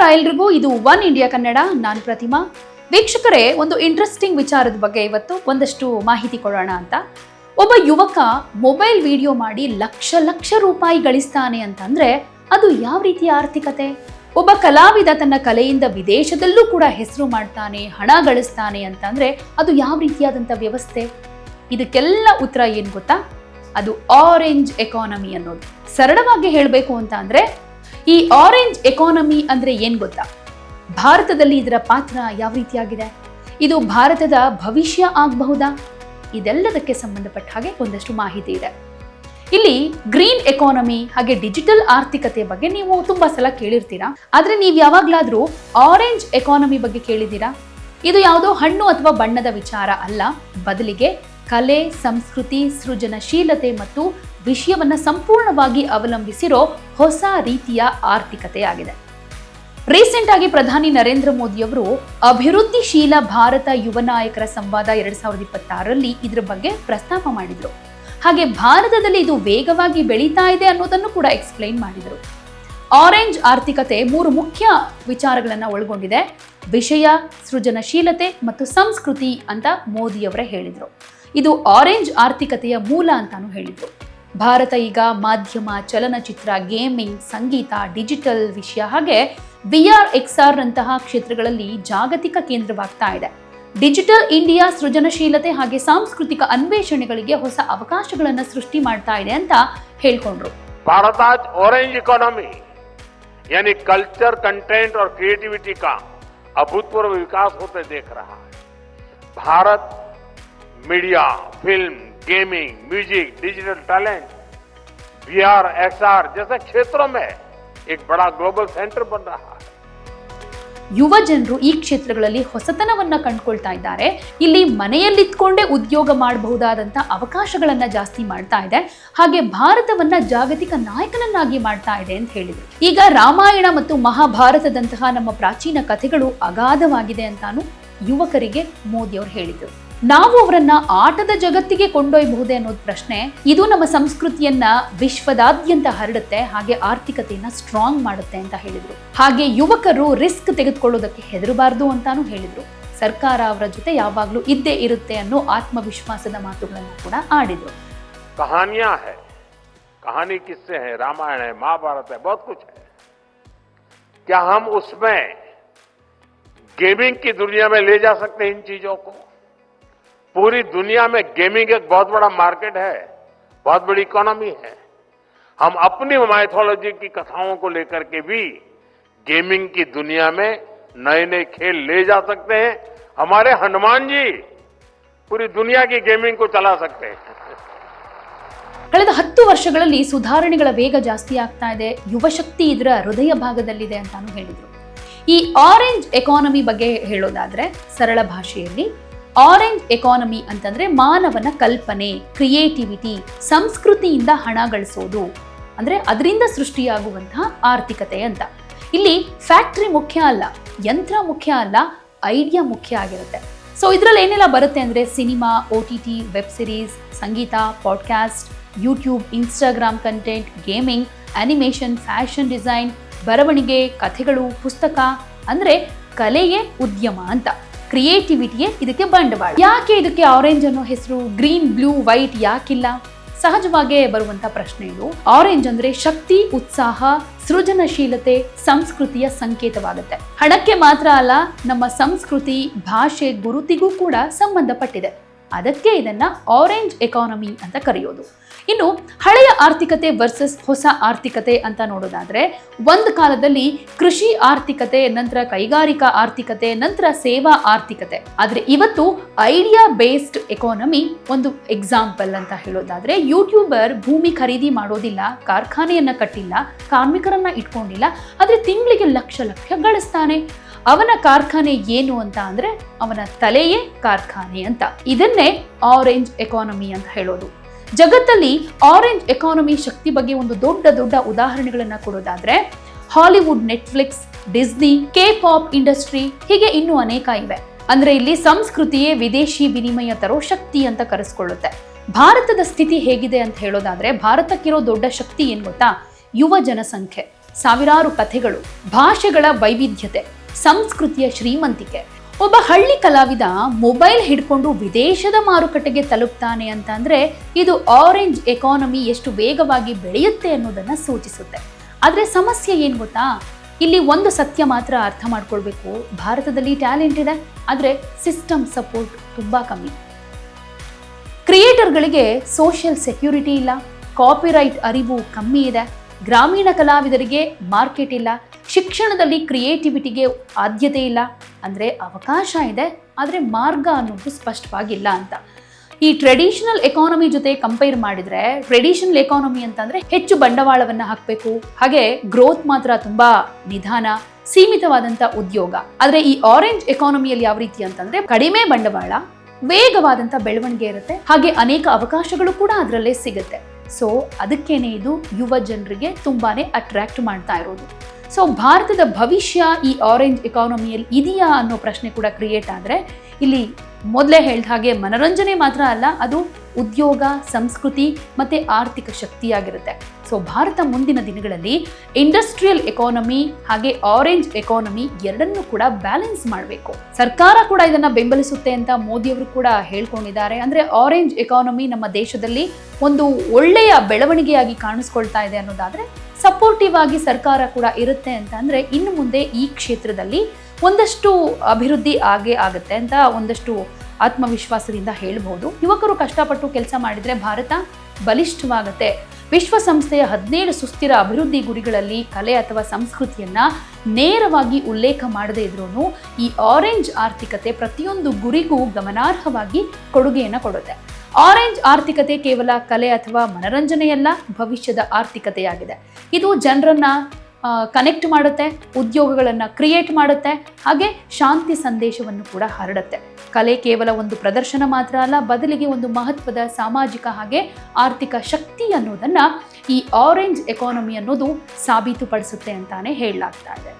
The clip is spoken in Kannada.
ನಮಸ್ಕಾರ ಎಲ್ರಿಗೂ. ಇದು ಒನ್ ಇಂಡಿಯಾ ಕನ್ನಡ. ನಾನು ಪ್ರತಿಮಾ. ವೀಕ್ಷಕರೇ, ಒಂದು ಇಂಟ್ರೆಸ್ಟಿಂಗ್ ವಿಚಾರದ ಬಗ್ಗೆ ಇವತ್ತು ಒಂದಷ್ಟು ಮಾಹಿತಿ ಕೊಡೋಣ ಅಂತ. ಒಬ್ಬ ಯುವಕ ಮೊಬೈಲ್ ವಿಡಿಯೋ ಮಾಡಿ ಲಕ್ಷ ಲಕ್ಷ ರೂಪಾಯಿ ಗಳಿಸ್ತಾನೆ ಅಂತಂದ್ರೆ ಅದು ಯಾವ ರೀತಿಯ ಆರ್ಥಿಕತೆ? ಒಬ್ಬ ಕಲಾವಿದ ತನ್ನ ಕಲೆಯಿಂದ ವಿದೇಶದಲ್ಲೂ ಕೂಡ ಹೆಸರು ಮಾಡ್ತಾನೆ, ಹಣ ಗಳಿಸ್ತಾನೆ ಅಂತಂದ್ರೆ ಅದು ಯಾವ ರೀತಿಯಾದಂಥ ವ್ಯವಸ್ಥೆ? ಇದಕ್ಕೆಲ್ಲ ಉತ್ತರ ಏನು ಗೊತ್ತಾ? ಅದು ಆರೆಂಜ್ ಎಕಾನಮಿ ಅನ್ನೋದು. ಸರಳವಾಗಿ ಹೇಳಬೇಕು ಅಂತ ಅಂದ್ರೆ ಈ ಆರೆಂಜ್ ಎಕಾನಮಿ ಅಂದ್ರೆ ಏನ್ ಗೊತ್ತಾ? ಭಾರತದಲ್ಲಿ ಇದರ ಪಾತ್ರ ಯಾವ ರೀತಿಯಾಗಿದೆ? ಇದು ಭಾರತದ ಭವಿಷ್ಯ ಆಗಬಹುದಾ? ಇದೆಲ್ಲದಕ್ಕೆ ಸಂಬಂಧಪಟ್ಟ ಹಾಗೆ ಒಂದಷ್ಟು ಮಾಹಿತಿ ಇದೆ. ಇಲ್ಲಿ ಗ್ರೀನ್ ಎಕಾನಮಿ ಹಾಗೆ ಡಿಜಿಟಲ್ ಆರ್ಥಿಕತೆ ಬಗ್ಗೆ ನೀವು ತುಂಬಾ ಸಲ ಕೇಳಿರ್ತೀರಾ? ಆದ್ರೆ ನೀವು ಯಾವಾಗ್ಲಾದ್ರೂ ಆರೆಂಜ್ ಎಕಾನಮಿ ಬಗ್ಗೆ ಕೇಳಿದ್ದೀರಾ? ಇದು ಯಾವುದೋ ಹಣ್ಣು ಅಥವಾ ಬಣ್ಣದ ವಿಚಾರ ಅಲ್ಲ. ಬದಲಿಗೆ ಕಲೆ, ಸಂಸ್ಕೃತಿ, ಸೃಜನಶೀಲತೆ ಮತ್ತು ವಿಷಯವನ್ನು ಸಂಪೂರ್ಣವಾಗಿ ಅವಲಂಬಿಸಿರೋ ಹೊಸ ರೀತಿಯ ಆರ್ಥಿಕತೆಯಾಗಿದೆ. ರೀಸೆಂಟ್ ಆಗಿ ಪ್ರಧಾನಿ ನರೇಂದ್ರ ಮೋದಿಯವರು ಅಭಿವೃದ್ಧಿಶೀಲ ಭಾರತ ಯುವ ನಾಯಕರ ಸಂವಾದ ಎರಡ್ ಸಾವಿರದ ಇಪ್ಪತ್ತಾರರಲ್ಲಿ ಇದ್ರ ಬಗ್ಗೆ ಪ್ರಸ್ತಾಪ ಮಾಡಿದ್ರು. ಹಾಗೆ ಭಾರತದಲ್ಲಿ ಇದು ವೇಗವಾಗಿ ಬೆಳೀತಾ ಇದೆ ಅನ್ನೋದನ್ನು ಕೂಡ ಎಕ್ಸ್ಪ್ಲೈನ್ ಮಾಡಿದರು. ಆರೆಂಜ್ ಆರ್ಥಿಕತೆ ಮೂರು ಮುಖ್ಯ ವಿಚಾರಗಳನ್ನು ಒಳಗೊಂಡಿದೆ. ವಿಷಯ, ಸೃಜನಶೀಲತೆ ಮತ್ತು ಸಂಸ್ಕೃತಿ ಅಂತ ಮೋದಿಯವರೇ ಹೇಳಿದರು. ಇದು ಆರೆಂಜ್ ಆರ್ಥಿಕತೆಯ ಮೂಲ ಅಂತಾನು ಹೇಳಿದರು. ಭಾರತ ಈಗ ಮಾಧ್ಯಮ, ಚಲನಚಿತ್ರ, ಗೇಮಿಂಗ್, ಸಂಗೀತ, ಡಿಜಿಟಲ್ ವಿಷಯ ಹಾಗೆ ವಿ ಆರ್ ಎಕ್ಸ್ ಕ್ಷೇತ್ರಗಳಲ್ಲಿ ಜಾಗತಿಕ ಕೇಂದ್ರವಾಗ್ತಾ ಇದೆ. ಡಿಜಿಟಲ್ ಇಂಡಿಯಾ ಸೃಜನಶೀಲತೆ ಹಾಗೆ ಸಾಂಸ್ಕೃತಿಕ ಅನ್ವೇಷಣೆಗಳಿಗೆ ಹೊಸ ಅವಕಾಶಗಳನ್ನು ಸೃಷ್ಟಿ ಮಾಡ್ತಾ ಇದೆ ಅಂತ ಹೇಳ್ಕೊಂಡ್ರು. ಭಾರತ ಆರೆಂಜ್ ಇಕಾನಮಿ ಯಾನಿ ಕಲ್ಚರ್ ಕಂಟೆಂಟ್ ಕ್ರಿಯೇಟಿವಿಟಿ ಕಾ? अभूतपूर्व विकास होते देख रहा है। Bharat, media, film, gaming, music, digital talent B R S R जैसे क्षेत्रों में एक बड़ा ग्लोबल सेंटर बन रहा है। ಯುವ ಜನರು ಈ ಕ್ಷೇತ್ರಗಳಲ್ಲಿ ಹೊಸತನವನ್ನ ಕಂಡುಕೊಳ್ತಾ ಇದ್ದಾರೆ. ಇಲ್ಲಿ ಮನೆಯಲ್ಲಿತ್ಕೊಂಡೇ ಉದ್ಯೋಗ ಮಾಡಬಹುದಾದಂತ ಅವಕಾಶಗಳನ್ನ ಜಾಸ್ತಿ ಮಾಡ್ತಾ ಇದೆ. ಹಾಗೆ ಭಾರತವನ್ನ ಜಾಗತಿಕ ನಾಯಕನನ್ನಾಗಿ ಮಾಡ್ತಾ ಇದೆ ಅಂತ ಹೇಳಿದ್ರು. ಈಗ ರಾಮಾಯಣ ಮತ್ತು ಮಹಾಭಾರತದಂತಹ ನಮ್ಮ ಪ್ರಾಚೀನ ಕಥೆಗಳು ಅಗಾಧವಾಗಿದೆ ಅಂತಾನು ಯುವಕರಿಗೆ ಮೋದಿ ಅವರು ಹೇಳಿದರು. ನಾವು ಅವರನ್ನ ಆಟದ ಜಗತ್ತಿಗೆ ಕೊಂಡೊಯ್ಯಬಹುದೇ ಅನ್ನೋದು ಪ್ರಶ್ನೆ ಇದು ನಮ್ಮ ಸಂಸ್ಕೃತಿಯನ್ನ ವಿಶ್ವದಾದ್ಯಂತ ಹರಡುತ್ತೆ ಹಾಗೆ ಆರ್ಥಿಕತೆಯನ್ನ ಸ್ಟ್ರಾಂಗ್ ಮಾಡುತ್ತೆ ಅಂತ ಹೇಳಿದ್ರು ಹಾಗೆ ಯುವಕರು ರಿಸ್ಕ್ ತೆಗೆದುಕೊಳ್ಳೋದಕ್ಕೆ ಹೆದರಬಾರ್ದು ಅಂತಾನು ಹೇಳಿದ್ರು ಸರ್ಕಾರ ಅವರ ಜೊತೆ ಯಾವಾಗ್ಲೂ ಇದ್ದೇ ಇರುತ್ತೆ ಅನ್ನೋ ಆತ್ಮವಿಶ್ವಾಸದ ಮಾತುಗಳನ್ನು ಕೂಡ ಆಡಿದ್ರು कहानियां है कहानी किससे है रामायण है महाभारत है बहुत कुछ है क्या हम उसमें गेमिंग की दुनिया में ले जा सकते हैं इन चीजों को पूरी दुनिया में गेमिंग एक बहुत बड़ा मार्केट है बहुत बड़ी इकोनॉमी है हम अपनी माइथोलॉजी की कथाओं को लेकर के भी गेमिंग की दुनिया में नए नए खेल ले जा सकते हैं हमारे हनुमान जी पूरी दुनिया की गेमिंग को चला सकते हैं ಕಳೆದ ಹತ್ತು ವರ್ಷಗಳಲ್ಲಿ ಸುಧಾರಣೆಗಳ ವೇಗ ಜಾಸ್ತಿ ಆಗ್ತಾ ಇದೆ ಯುವಶಕ್ತಿ ಇದರ ಹೃದಯ ಭಾಗದಲ್ಲಿದೆ ಅಂತಾನು ಹೇಳಿದ್ರು ಈ ಆರೆಂಜ್ ಎಕಾನಮಿ ಬಗ್ಗೆ ಹೇಳೋದಾದ್ರೆ ಸರಳ ಭಾಷೆಯಲ್ಲಿ ಆರೆಂಜ್ ಎಕಾನಮಿ ಅಂತಂದ್ರೆ ಮಾನವನ ಕಲ್ಪನೆ ಕ್ರಿಯೇಟಿವಿಟಿ ಸಂಸ್ಕೃತಿಯಿಂದ ಹಣ ಗಳಿಸೋದು. ಅಂದ್ರೆ ಅದರಿಂದ ಸೃಷ್ಟಿಯಾಗುವಂತಹ ಆರ್ಥಿಕತೆ ಅಂತ. ಇಲ್ಲಿ ಫ್ಯಾಕ್ಟ್ರಿ ಮುಖ್ಯ ಅಲ್ಲ, ಯಂತ್ರ ಮುಖ್ಯ ಅಲ್ಲ ಐಡಿಯಾ ಮುಖ್ಯ ಆಗಿರುತ್ತೆ. ಸೊ ಇದರಲ್ಲಿ ಏನೆಲ್ಲ ಬರುತ್ತೆ ಅಂದರೆ cinema O T T web series ಸಂಗೀತ podcast YouTube Instagram content gaming animation fashion design ಬರವಣಿಗೆ, ಕಥೆಗಳು, ಪುಸ್ತಕ, ಅಂದರೆ ಕಲೆಯೇ ಉದ್ಯಮ ಅಂತ. ಕ್ರಿಯೇಟಿವಿಟಿಯೇ ಇದಕ್ಕೆ ಬಂಡವಾಳ. ಯಾಕೆ ಇದಕ್ಕೆ ಆರೆಂಜ್ ಅನ್ನೋ ಹೆಸರು? ಗ್ರೀನ್ ಬ್ಲೂ ವೈಟ್ ಯಾಕಿಲ್ಲ? ಸಹಜವಾಗೇ ಬರುವಂತ ಪ್ರಶ್ನೆ ಇದು. ಆರೆಂಜ್ ಅಂದ್ರೆ ಶಕ್ತಿ, ಉತ್ಸಾಹ, ಸೃಜನಶೀಲತೆ, ಸಂಸ್ಕೃತಿಯ ಸಂಕೇತವಾಗುತ್ತೆ. ಹಣಕ್ಕೆ ಮಾತ್ರ ಅಲ್ಲ, ನಮ್ಮ ಸಂಸ್ಕೃತಿ, ಭಾಷೆ, ಗುರುತಿಗೂ ಕೂಡ ಸಂಬಂಧಪಟ್ಟಿದೆ. ಅದಕ್ಕೆ ಇದನ್ನ ಆರೆಂಜ್ ಎಕಾನಮಿ ಅಂತ ಕರೆಯೋದು. ಇನ್ನು ಹಳೆಯ ಆರ್ಥಿಕತೆ ವರ್ಸಸ್ ಹೊಸ ಆರ್ಥಿಕತೆ ಅಂತ ನೋಡೋದಾದ್ರೆ ಒಂದು ಕಾಲದಲ್ಲಿ ಕೃಷಿ ಆರ್ಥಿಕತೆ, ನಂತರ ಕೈಗಾರಿಕಾ ಆರ್ಥಿಕತೆ, ನಂತರ ಸೇವಾ ಆರ್ಥಿಕತೆ. ಆದರೆ ಇವತ್ತು ಐಡಿಯಾ ಬೇಸ್ಡ್ ಎಕಾನಮಿ ಒಂದು ಎಕ್ಸಾಂಪಲ್ ಅಂತ ಹೇಳೋದಾದ್ರೆ ಯೂಟ್ಯೂಬರ್ ಭೂಮಿ ಖರೀದಿ ಮಾಡೋದಿಲ್ಲ, ಕಾರ್ಖಾನೆಯನ್ನ ಕಟ್ಟಿಲ್ಲ, ಕಾರ್ಮಿಕರನ್ನ ಇಟ್ಕೊಂಡಿಲ್ಲ, ಆದರೆ ತಿಂಗಳಿಗೆ ಲಕ್ಷ ಲಕ್ಷ ಗಳಿಸ್ತಾನೆ. ಅವನ ಕಾರ್ಖಾನೆ ಏನು ಅಂತ ಅಂದ್ರೆ ಅವನ ತಲೆಯೇ ಕಾರ್ಖಾನೆ ಅಂತ. ಇದನ್ನೇ ಆರೆಂಜ್ ಎಕಾನಮಿ ಅಂತ ಹೇಳೋದು. ಜಗತ್ತಲ್ಲಿ ಆರೆಂಜ್ ಎಕಾನಮಿ ಶಕ್ತಿ ಬಗ್ಗೆ ಒಂದು ದೊಡ್ಡ ದೊಡ್ಡ ಉದಾಹರಣೆಗಳನ್ನ ಕೊಡೋದಾದ್ರೆ Hollywood Netflix Disney K pop industry ಹೀಗೆ ಇನ್ನೂ ಅನೇಕ ಇವೆ. ಅಂದ್ರೆ ಇಲ್ಲಿ ಸಂಸ್ಕೃತಿಯೇ ವಿದೇಶಿ ವಿನಿಮಯ ತರೋ ಶಕ್ತಿ ಅಂತ ಕರೆಸ್ಕೊಳ್ಳುತ್ತೆ. ಭಾರತದ ಸ್ಥಿತಿ ಹೇಗಿದೆ ಅಂತ ಹೇಳೋದಾದ್ರೆ ಭಾರತಕ್ಕಿರೋ ದೊಡ್ಡ ಶಕ್ತಿ ಏನ್ ಗೊತ್ತಾ? ಯುವ ಜನಸಂಖ್ಯೆ. ಸಾವಿರಾರು ಕಥೆಗಳು, ಭಾಷೆಗಳ ವೈವಿಧ್ಯತೆ, ಸಂಸ್ಕೃತಿಯ ಶ್ರೀಮಂತಿಕೆ. ಒಬ್ಬ ಹಳ್ಳಿ ಕಲಾವಿದ ಮೊಬೈಲ್ ಹಿಡ್ಕೊಂಡು ವಿದೇಶದ ಮಾರುಕಟ್ಟೆಗೆ ತಲುಪ್ತಾನೆ ಅಂತ ಅಂದ್ರೆ ಇದು ಆರೆಂಜ್ ಎಕಾನಮಿ ಎಷ್ಟು ವೇಗವಾಗಿ ಬೆಳೆಯುತ್ತೆ ಅನ್ನೋದನ್ನ ಸೂಚಿಸುತ್ತೆ. ಆದ್ರೆ ಸಮಸ್ಯೆ ಏನ್ ಗೊತ್ತಾ? ಇಲ್ಲಿ ಒಂದು ಸತ್ಯ ಮಾತ್ರ ಅರ್ಥ ಮಾಡ್ಕೊಳ್ಬೇಕು. ಭಾರತದಲ್ಲಿ ಟ್ಯಾಲೆಂಟ್ ಇದೆ, ಆದ್ರೆ ಸಿಸ್ಟಮ್ ಸಪೋರ್ಟ್ ತುಂಬಾ ಕಮ್ಮಿ. ಕ್ರಿಯೇಟರ್ಗಳಿಗೆ ಸೋಷಿಯಲ್ ಸೆಕ್ಯೂರಿಟಿ ಇಲ್ಲ ಕಾಪಿರೈಟ್ ಅರಿವು ಕಮ್ಮಿ ಇದೆ, ಗ್ರಾಮೀಣ ಕಲಾವಿದರಿಗೆ ಮಾರ್ಕೆಟ್ ಇಲ್ಲ, ಶಿಕ್ಷಣದಲ್ಲಿ ಕ್ರಿಯೇಟಿವಿಟಿಗೆ ಆದ್ಯತೆ ಇಲ್ಲ. ಅಂದರೆ ಅವಕಾಶ ಇದೆ, ಆದರೆ ಮಾರ್ಗ ಅನ್ನೋದು ಸ್ಪಷ್ಟವಾಗಿಲ್ಲ ಅಂತ. ಈ ಟ್ರೆಡಿಷನಲ್ ಎಕಾನಮಿ ಜೊತೆ ಕಂಪೇರ್ ಮಾಡಿದರೆ ಟ್ರೆಡಿಷನಲ್ ಎಕಾನಮಿ ಅಂತಂದರೆ ಹೆಚ್ಚು ಬಂಡವಾಳವನ್ನು ಹಾಕಬೇಕು, ಹಾಗೆ ಗ್ರೋತ್ ಮಾತ್ರ ತುಂಬ ನಿಧಾನ ಸೀಮಿತವಾದಂಥ ಉದ್ಯೋಗ. ಆದರೆ ಈ ಆರೆಂಜ್ ಎಕಾನಮಿಯಲ್ಲಿ ಯಾವ ರೀತಿ ಅಂತಂದರೆ ಕಡಿಮೆ ಬಂಡವಾಳ ವೇಗವಾದಂಥ ಬೆಳವಣಿಗೆ ಇರುತ್ತೆ, ಹಾಗೆ ಅನೇಕ ಅವಕಾಶಗಳು ಕೂಡ ಅದರಲ್ಲೇ ಸಿಗುತ್ತೆ. ಸೊ ಅದಕ್ಕೇನೆ ಇದು ಯುವ ಜನರಿಗೆ ತುಂಬಾ ಅಟ್ರಾಕ್ಟ್ ಮಾಡ್ತಾ ಇರೋದು. ಸೊ ಭಾರತದ ಭವಿಷ್ಯ ಈ ಆರೆಂಜ್ ಎಕಾನಮಿಯಲ್ಲಿ ಇದೆಯಾ ಅನ್ನೋ ಪ್ರಶ್ನೆ ಕೂಡ ಕ್ರಿಯೇಟ್ ಆದರೆ, ಇಲ್ಲಿ ಮೊದಲೇ ಹೇಳಿದ ಹಾಗೆ ಮನರಂಜನೆ ಮಾತ್ರ ಅಲ್ಲ, ಅದು ಉದ್ಯೋಗ, ಸಂಸ್ಕೃತಿ ಮತ್ತು ಆರ್ಥಿಕ ಶಕ್ತಿಯಾಗಿರುತ್ತೆ. ಸೊ ಭಾರತ ಮುಂದಿನ ದಿನಗಳಲ್ಲಿ ಇಂಡಸ್ಟ್ರಿಯಲ್ ಎಕಾನಮಿ ಹಾಗೆ ಆರೆಂಜ್ ಎಕಾನಮಿ ಎರಡನ್ನೂ ಕೂಡ ಬ್ಯಾಲೆನ್ಸ್ ಮಾಡಬೇಕು. ಸರ್ಕಾರ ಕೂಡ ಇದನ್ನ ಬೆಂಬಲಿಸುತ್ತೆ ಅಂತ ಮೋದಿಯವರು ಕೂಡ ಹೇಳ್ಕೊಂಡಿದ್ದಾರೆ. ಅಂದ್ರೆ ಆರೆಂಜ್ ಎಕಾನಮಿ ನಮ್ಮ ದೇಶದಲ್ಲಿ ಒಂದು ಒಳ್ಳೆಯ ಬೆಳವಣಿಗೆಯಾಗಿ ಕಾಣಿಸ್ಕೊಳ್ತಾ ಇದೆ ಅನ್ನೋದಾದ್ರೆ ಸಪೋರ್ಟಿವ್ ಆಗಿ ಸರ್ಕಾರ ಕೂಡ ಇರುತ್ತೆ ಅಂತ ಅಂದ್ರೆ ಇನ್ನು ಮುಂದೆ ಈ ಕ್ಷೇತ್ರದಲ್ಲಿ ಒಂದಷ್ಟು ಅಭಿವೃದ್ಧಿ ಆಗೇ ಆಗುತ್ತೆ ಅಂತ ಒಂದಷ್ಟು ಆತ್ಮವಿಶ್ವಾಸದಿಂದ ಹೇಳ್ಬೋದು ಯುವಕರು ಕಷ್ಟಪಟ್ಟು ಕೆಲಸ ಮಾಡಿದರೆ ಭಾರತ ಬಲಿಷ್ಠವಾಗುತ್ತೆ. ವಿಶ್ವಸಂಸ್ಥೆಯ ಹದಿನೇಳು ಸುಸ್ಥಿರ ಅಭಿವೃದ್ಧಿ ಗುರಿಗಳಲ್ಲಿ ಕಲೆ ಅಥವಾ ಸಂಸ್ಕೃತಿಯನ್ನು ನೇರವಾಗಿ ಉಲ್ಲೇಖ ಮಾಡದೇ ಇದ್ರೂ ಈ ಆರೆಂಜ್ ಆರ್ಥಿಕತೆ ಪ್ರತಿಯೊಂದು ಗುರಿಗೂ ಗಮನಾರ್ಹವಾಗಿ ಕೊಡುಗೆಯನ್ನು ಕೊಡುತ್ತೆ. ಆರೆಂಜ್ ಆರ್ಥಿಕತೆ ಕೇವಲ ಕಲೆ ಅಥವಾ ಮನರಂಜನೆಯಲ್ಲ, ಭವಿಷ್ಯದ ಆರ್ಥಿಕತೆಯಾಗಿದೆ. ಇದು ಜನರನ್ನ ಕನೆಕ್ಟ್ ಮಾಡುತ್ತೆ, ಉದ್ಯೋಗಗಳನ್ನು ಕ್ರಿಯೇಟ್ ಮಾಡುತ್ತೆ, ಹಾಗೆ ಶಾಂತಿ ಸಂದೇಶವನ್ನು ಕೂಡ ಹರಡುತ್ತೆ. ಕಲೆ ಕೇವಲ ಒಂದು ಪ್ರದರ್ಶನ ಮಾತ್ರ ಅಲ್ಲ, ಬದಲಿಗೆ ಒಂದು ಮಹತ್ವದ ಸಾಮಾಜಿಕ ಹಾಗೆ ಆರ್ಥಿಕ ಶಕ್ತಿ ಅನ್ನೋದನ್ನು ಈ ಆರೆಂಜ್ ಎಕಾನಮಿ ಅನ್ನೋದು ಸಾಬೀತುಪಡಿಸುತ್ತೆ ಅಂತಾನೆ ಹೇಳಲಾಗ್ತಾ ಇದೆ.